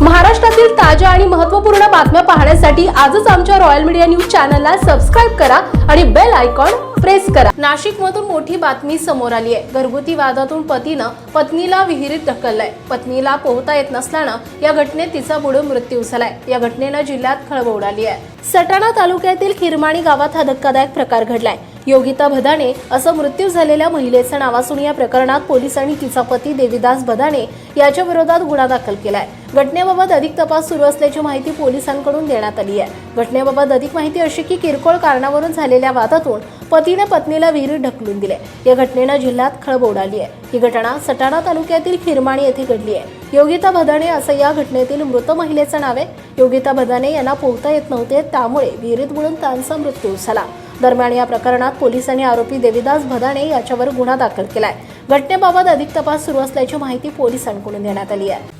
महाराष्ट्रातील ताज्या आणि महत्त्वपूर्ण बातम्या पाहण्यासाठी आजच आमच्या रॉयल मीडिया न्यूज चॅनलला सबस्क्राईब करा आणि बेल आयकॉन प्रेस करा. नाशिक मधून मोठी बातमी समोर आली आहे. घरगुती वादातून पतीनं पत्नीला विहिरीत ढकललंय. पत्नीला पोहता येत नसल्यानं या घटनेत तिचा बुडून मृत्यू झालाय. या घटनेनं जिल्ह्यात खळबळ उडाली आहे. सटाणा तालुक्यातील खिरमाणी गावात हा धक्कादायक प्रकार घडलाय. योगिता भदाणे असं मृत्यू झालेल्या महिलेचं नाव असून या प्रकरणात पोलिसांनी तिचा पती देवीदास भदाणे याच्या विरोधात गुन्हा दाखल केलाय. घटनेबाबत अधिक तपास सुरू असल्याची माहिती पोलिसांकडून देण्यात आली आहे. घटनेबाबत अधिक माहिती अशी की किरकोळ कारणावरून झालेल्या वादातून पतीने पत्नीला विहिरीत ढकलून दिले. या घटनेनं जिल्ह्यात खळबळ उडाली आहे. ही घटना सटाणा तालुक्यातील खिरमाणी येथे घडली आहे. योगिता भदाणे असं या घटनेतील मृत महिलेचं नाव आहे. योगिता भदाणे यांना पोहता येत नव्हते त्यामुळे विहिरीत बुडून त्यांचा मृत्यू झाला. दरम्यान या प्रकरणात पोलिसांनी आरोपी देविदास भदाणे याच्यावर गुन्हा दाखल केलाय. घटनेबाबत अधिक तपास सुरू असल्याची माहिती पोलिसांकडून देण्यात आली आहे.